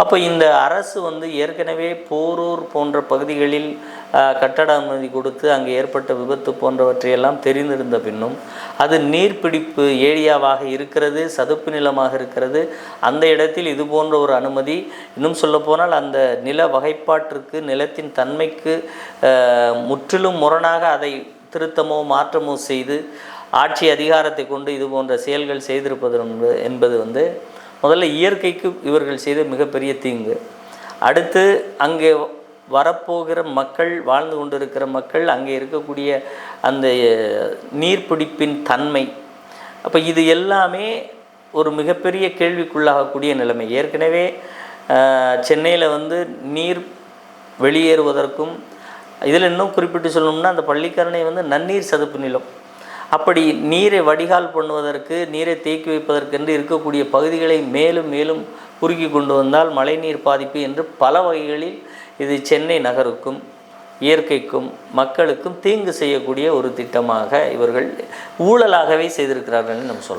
அப்போ இந்த அரசு வந்து ஏற்கனவே போரூர் போன்ற பகுதிகளில் கட்டட அனுமதி கொடுத்து அங்கே ஏற்பட்ட விபத்து போன்றவற்றையெல்லாம் தெரிந்திருந்த பின்னும் அது நீர்பிடிப்பு ஏரியாவாக இருக்கிறது சதுப்பு நிலமாக இருக்கிறது. அந்த இடத்தில் இது போன்ற ஒரு அனுமதி இன்னும் சொல்லப்போனால் அந்த நில வகைப்பாட்டிற்கு நிலத்தின் தன்மைக்கு முற்றிலும் முரணாக அதை திருத்தமோ மாற்றமோ செய்து ஆட்சி அதிகாரத்தை கொண்டு இது போன்ற செயல்கள் செய்திருப்பது என்பது வந்து முதல்ல இயற்கைக்கு இவர்கள் செய்த மிகப்பெரிய தீங்கு. அடுத்து அங்கே வரப்போகிற மக்கள் வாழ்ந்து கொண்டிருக்கிற மக்கள் அங்கே இருக்கக்கூடிய அந்த அஹ், நீர்பிடிப்பின் தன்மை. அப்போ இது எல்லாமே ஒரு மிகப்பெரிய கேள்விக்குள்ளாகக்கூடிய நிலைமை. ஏற்கனவே சென்னையில் வந்து நீர் வெளியேறுவதற்கும் இதில் இன்னும் குறிப்பிட்டு சொல்லணும்னா அந்த பள்ளிக்கரணை வந்து நன்னீர் சதுப்பு நிலம். அப்படி நீரை வடிகால் பண்ணுவதற்கு நீரை தேக்கி வைப்பதற்கென்று இருக்கக்கூடிய பகுதிகளை மேலும் மேலும் குறுக்கி கொண்டு வந்தால் மழைநீர் பாதிப்பு என்று பல வகைகளில் இது சென்னை நகருக்கும் இயற்கைக்கும் மக்களுக்கும் தீங்கு செய்யக்கூடிய ஒரு திட்டமாக இவர்கள் ஊழலாகவே செய்திருக்கிறார்கள் நம்ம சொல்லலாம்